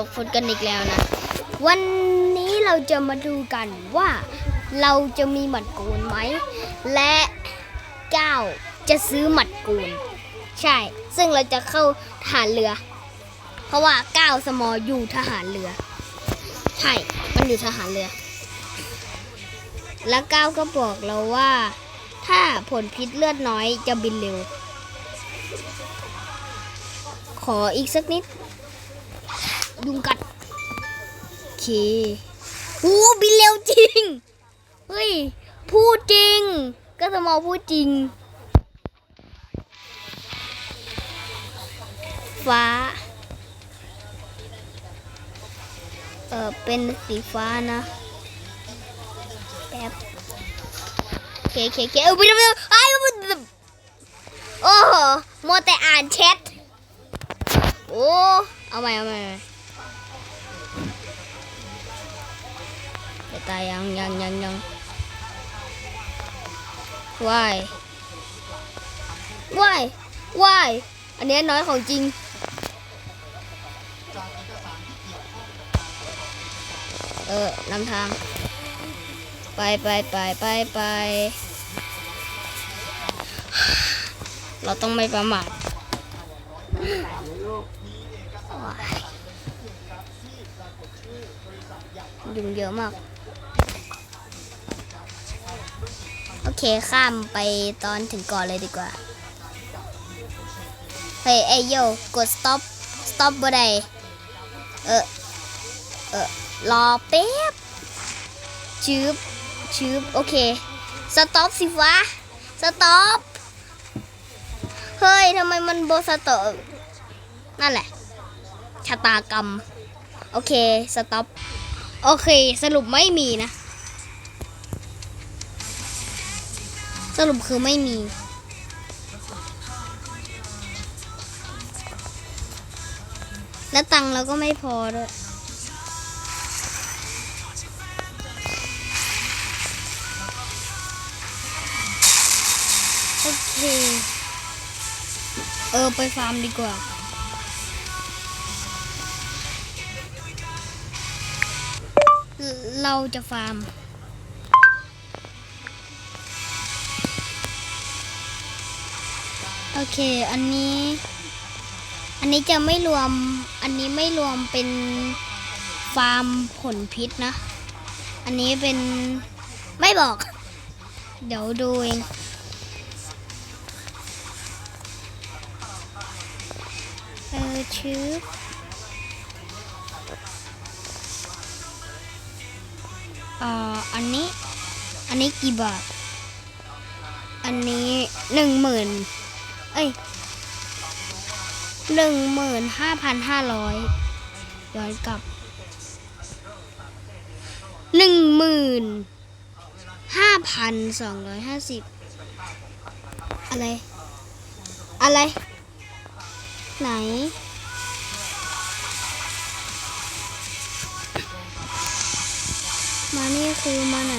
ตกฟุตกันอีกแล้วนะ วันนี้เราจะมาดูกันว่าเราจะมีหมัดกูนไหม และก้าวจะซื้อหมัดกูนใช่ ซึ่งเราจะเข้าทหารเรือ เพราะว่าก้าวสมออยู่ทหารเรือ ใช่ มันอยู่ทหารเรือ แล้วก้าวก็บอกเราว่า ถ้าผลพิษเลือดน้อยจะบินเร็ว ขออีกสักนิด ยุงกัดโอเคโอ้บินเร็วจริง เฮ้ย พูดจริง ก็สมอพูดจริง ฟ้า เออเป็นสีฟ้านะแป๊บเคเคเคเออไปดูไปดูไอ้โอ้โหมัวแต่อ่านแชทโอ้ เอาใหม่เอาใหม่ ตายยังยังยังยังวายวายวายอันนี้น้อยของจริงเออนำทาง ไปไปไปไปไป เราต้องไม่ประมาทยุงเยอะมาก เคข้ามไปตอนถึงก่อนเลยดีกว่า เฮ้ยเอ้ยโยกด stop stop บ่ได้เออเออรอแป๊บชืบชืบโอเค stop สิวะ stop เฮ้ยทำไมมันโบสตอนั่นแหละ ชะตากรรม โอเค สต็อป โอเค สรุปไม่มีนะ สรุปคือไม่มี และตังเราก็ไม่พอด้วยโอเค เออ ไปฟาร์มดีกว่า เราจะฟาร์ม โอเค อันนี้ อันนี้จะไม่รวม อันนี้ไม่รวมเป็นฟาร์มผลพิษนะ อันนี้เป็นไม่บอก เดี๋ยวดูเองเออชื่ออ่าอันนี้ อันนี้กี่บาท อันนี้หนึ่งหมื่น เอ้ยหนึ่งหมื่นห้าพันห้าร้อยย้อนกลับหนึ่งหมื่นห้าพันสองร้อยห้าสิบอะไร อะไร ไหน มานี่คือมาไหน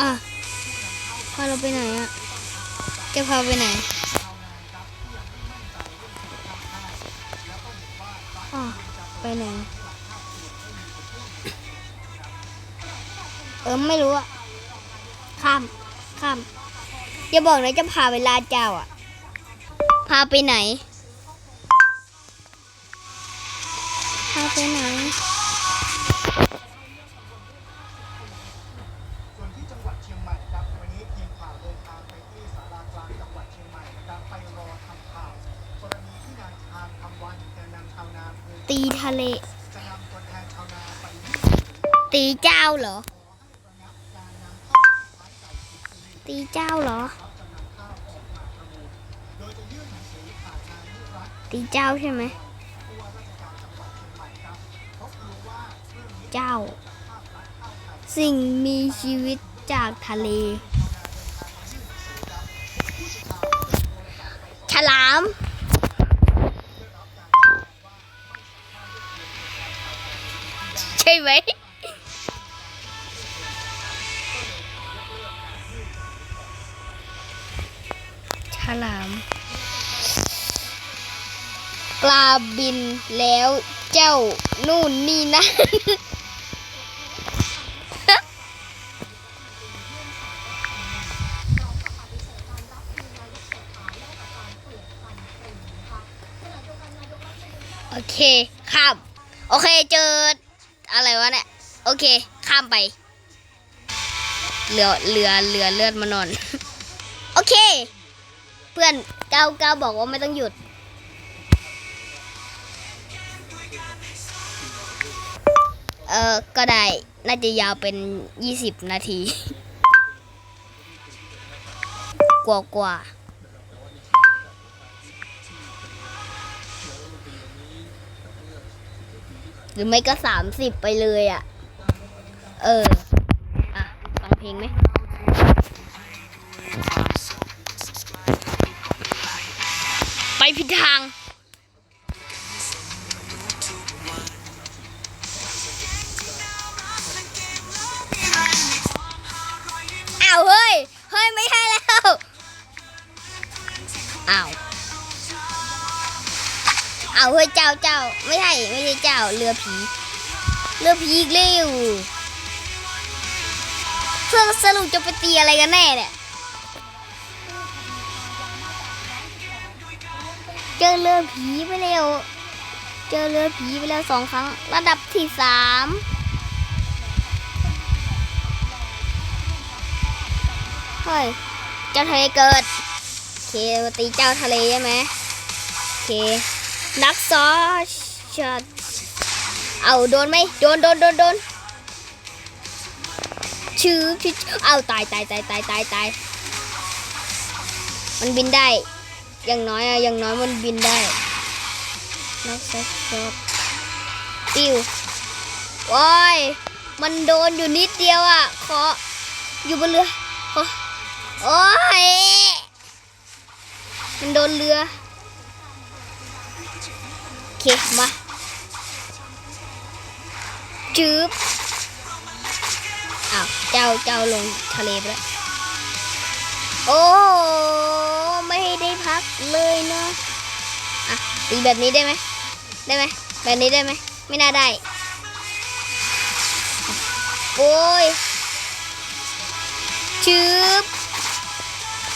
อะาเราไปไหนอะจะพาไปไหนอะไปไหน เออไม่รู้อะ ข้าม ข้าม อย่าบอกนะจะพาไปลาเจ้าอะ พาไปไหน พาไปไหนะเล ตีเจ้าเหรอ ตีเจ้าเหรอ ตีเจ้าใช่ไหม เจ้า สิ่งมีชีวิตจากทะเล เจ้านู่นนี่นะ โอเค ข้าม โอเค เจอ อะไรวะเนี่ย โอเค ข้ามไปเหลือเหลือเหลือเลือดมานอน โอเค เพื่อนเก้าวก้าบอกว่าไม่ต้องหยุด เออก็ได้ น่าจะยาวเป็นยี่สิบนาที กว่ากว่าหรือไม่ก็สามสิบไปเลยอะ เออ เจ้าเรือผี เรือผีอีกเร็วเพื่อสรุปจะไปตีอะไรกันแน่เนี่ยเจอเรือผีไปแล้วเจอเรือผีไปแล้วสองครั้ง ระดับที่สามเฮ้ย เจ้าทะเลเกิด โอเคตีเจ้าทะเลใช่ไหมโอเค นักซอช เอาโดนไหมโดนโดนโดนโดนชื่อชื่อเอาตายตายตายตายตายตายมันบินได้ อย่างน้อยอะอย่างน้อยมันบินได้นักซอสช็อตปิ้วโอ้ยมันโดนอยู่นิดเดียวอะขออยู่บนเรือขอโอ้ยมันโดนเรือโอเคมา จืบอ้าวเจ้าเจ้าลงทะเลไปแล้ว โอ้ไม่ได้พักเลยเนาะอะตีแบบนี้ได้ไหมได้ไหมแบบนี้ได้ไหมไม่น่าได้ โอ้ยชืบ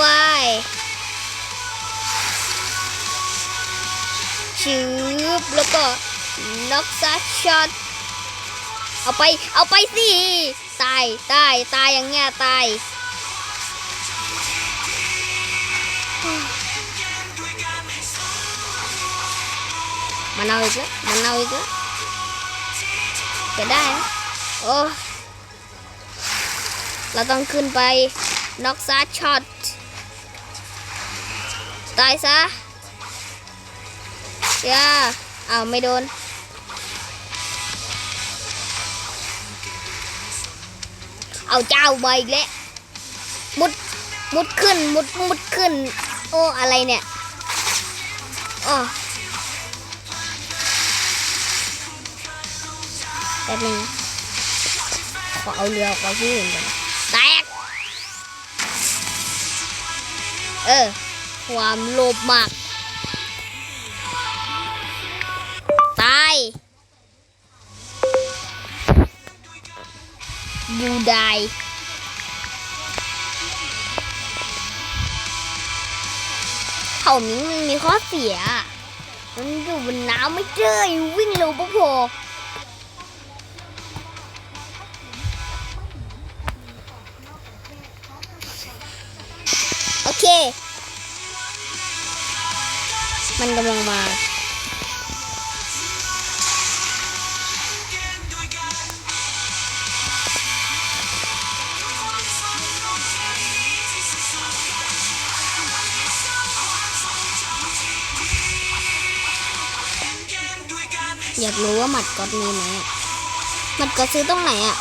วายชืบแล้วก็น็อกซัดช็อต เอาไป เอาไปสิ ตาย ตาย ตายอย่างเงี้ย ตาย มันเอาอีกแล้ว มันเอาอีกแล้วจะได้ โอ้ เราต้องขึ้นไป น็อกซัดช็อต ตายซะ ย่าอ้าวไม่โดน เอาเจ้ามาอีกแล้วมุดมุดขึ้นมุดมุดขึ้น โอ้อะไรเนี่ยอ๋อแป๊บนึงขอเอาเรือออกไปที่อื่นก่อนแตกเออ ความโลภมาก ยูได้เขานี้มันมีข้อเสีย มันอยู่บนน้ำไม่เจอวิ่งเร็วปะพอโอเค มันกำลังมา อยากรู้ว่าหมัดก๊อตมีไหมอะหมัดก๊อตซื้อตรงไหนอะ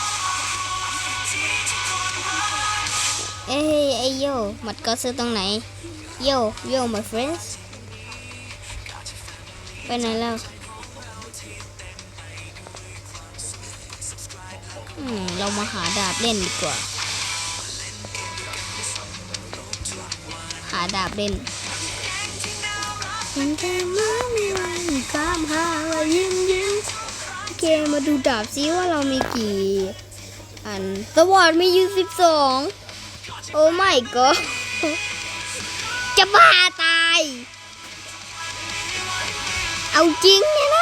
เอ้ยไอโยหมัดก๊อตซื้อตรงไหน โยโย my friends ไปไหนแล้วอืมเรามาหาดาบเล่นดีกว่า หาดาบเล่น ข้ามหาว่ายิ้มยิ้มโอเคมาดูดาบซิว่าเรามีกี่ อันสวอตมีอยู่สิบสองโอ้ไม่ก็จะบ้าตาย เอาจริงเนี่ย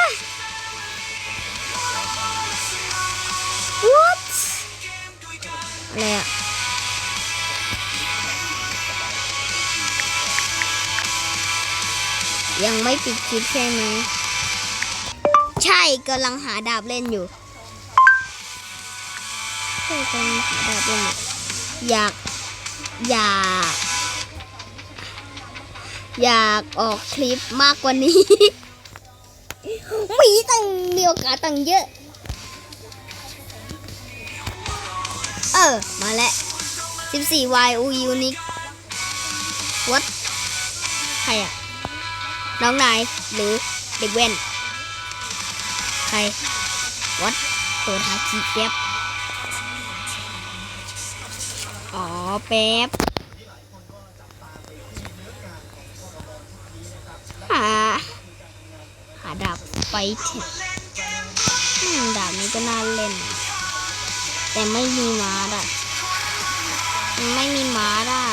ยังไม่ปิดคลิปใช่ไหม ใช่กำลังหาดาบเล่นอยู่ใช่กำลังหาดาบเล่นอยู่อยาก อยาก อยากออกคลิปมากกว่านี้ มีตั้งมีโอกาสตั้งเยอะ เออ มาแล้ว14 Y U Unique What ใครอะ น้องนายหรือเด็กเว้นใคร What เปิดหาคีแป๊บอ๋อแป๊บหาหาดาบไฟเทคอืมดาบนี้ก็น่าเล่น แต่ไม่มีมาร์ดอะไม่มีมาร์ดอะ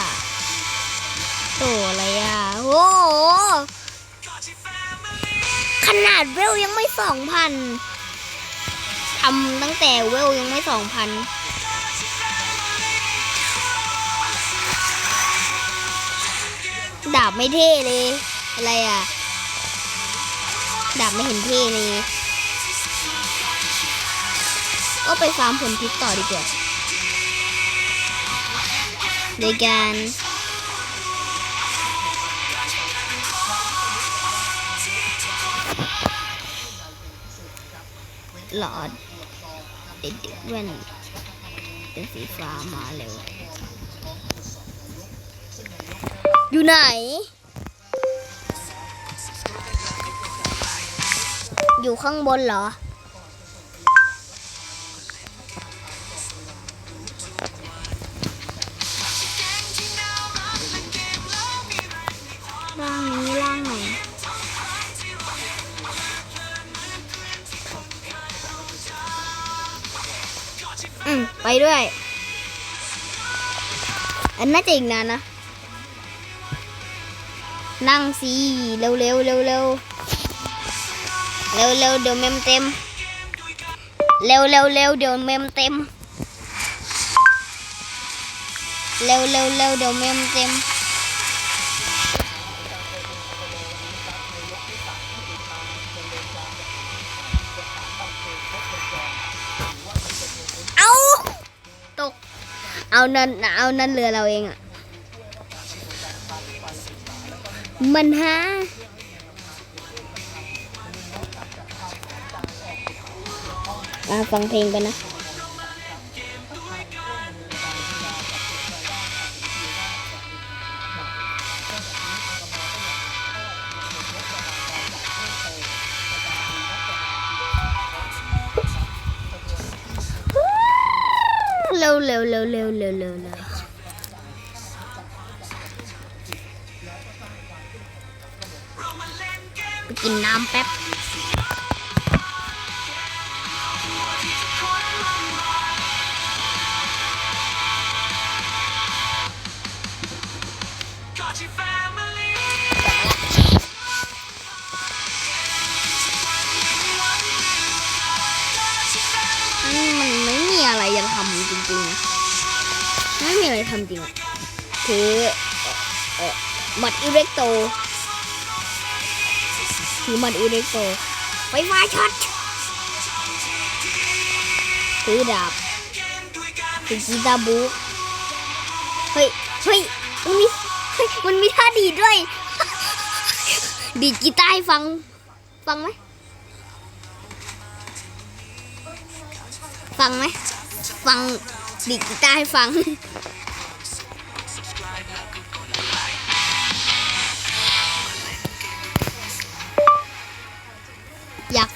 ดเวลยังไม่สองพันทำตั้งแต่เวลยังไม่สองพันดาบไม่เท่เลย อะไรอะดาบไม่เห็นเท่เลย ก็ไปฟาร์มผลพิษต่อดีกว่าโดยการ หลอดเด็กแว่นเป็นสีฟ้ามาเร็ว อยู่ไหน อยู่ข้างบนเหรอ อืมไปด้วย อันน่าจะอีกนานนะ นั่งสิเร็วเร็วเร็วเร็วเร็วเร็วเดี๋ยวเมมเต็ม เร็วเร็วเร็วเดี๋ยวเมมเต็ม เร็วเร็วเร็วเดี๋ยวเมมเต็ม เอานั่นเอานั่นเรือเราเองอะมันฮะมาฟังเพลงไปนะ เร็วเร็วเร็วเร็วเร็วเร็วเร็วไปกินน้ำแป๊บ ทำจริงคือเอ่อมัดอิเล็กโตถือมัดอิเล็กโตไฟฟ้าช็อตถือดาบถือกีตาร์บูเฮ้ยเฮ้ยมันมีเฮ้ยมันมีท่าดีด้วย ดีกีตาร์ให้ฟัง ฟังไหมฟังไหม ฟังดีกีตาร์ให้ฟัง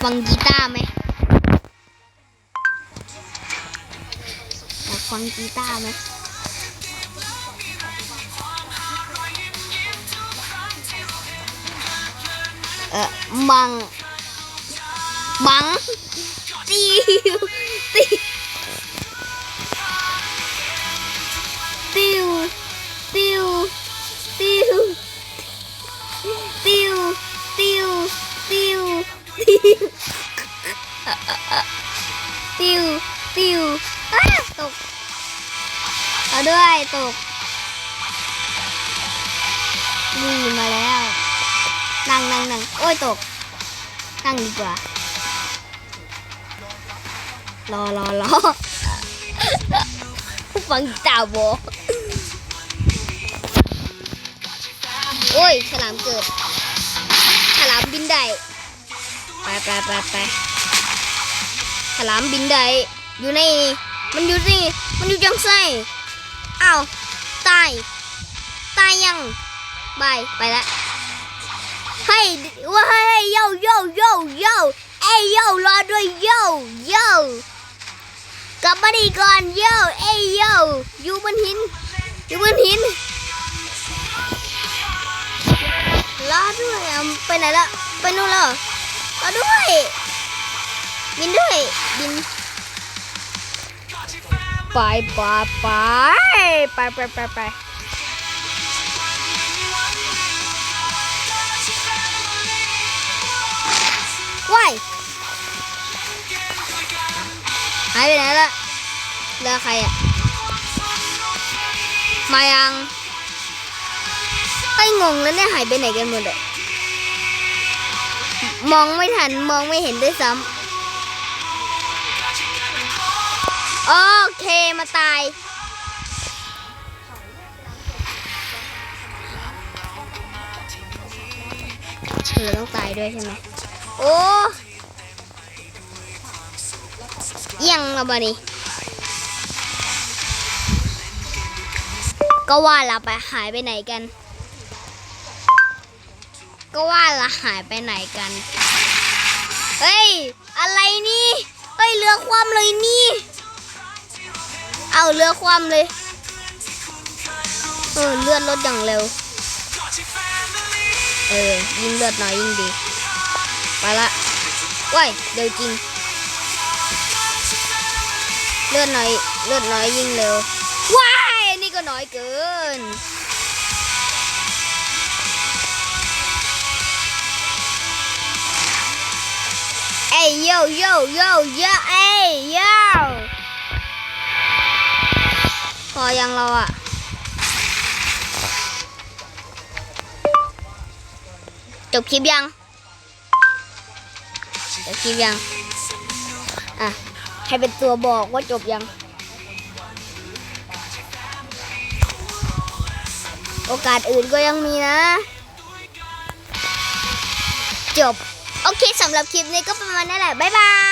ฟังกีตาร์ไหมอยากฟังกีตาร์ไหมเออมังบังติว ติวติวติวอ้าตกเอาด้วยตกนี่มาแล้วนั่งนั่งนั่งโอ้ยตกนั่งดีกว่ารอรอรอฟังจ่าโบโอ้ยฉลามเกิดฉลามบินได้ ไปไปไปไปฉลามบินได้อยู่ในมันอยู่นี่มันอยู่จังไส้อ้าวตายตายยังบายไปละเฮ้ยว่าเฮ้ยโยโยโยโยเอ้ยโยรอด้วยโยโยกลับมาดีก่อนโยเอ้ยโยอยู่บนหินอยู่บนหินรอด้วยไปไหนละไปนู่นแล้ว รอด้วย บินด้วย บิน ไปไปไปไปไปไปไปว้ายหายไปไหนละเรือใครอะ มายังไอ้งงแล้วเนี่ยหายไปไหนกันหมดอะ มองไม่ทันมองไม่เห็นด้วยซ้ำโอเคมาตายเราต้องตายด้วยใช่ไหมโอ้อยังละบานี้ก็ว่าเราไปหายไปไหนกัน ก็ว่าเราหายไปไหนกัน เฮ้ย อะไรนี่ เฮ้ย เรือคว่ำเลยนี่ เอาเรือคว่ำเลย เออ เลือนรถอย่างเร็ว เออ ยิ่งเลือดน้อยยิ่งดี ไปละว้ายเร็วจริง เลือดน้อย เลือดน้อยยิ่งเร็ว ว้าย นี่ก็น้อยเกิน โยโยโยโยเอ้ยโยพอยังเราอะจบคลิปยังจบคลิปยังอะให้เป็นตัวบอกว่าจบยัง โอกาสอื่นก็ยังมีนะ จบ โอเคสำหรับคลิปนี้ก็ประมาณนั้นแหละ บ๊ายบาย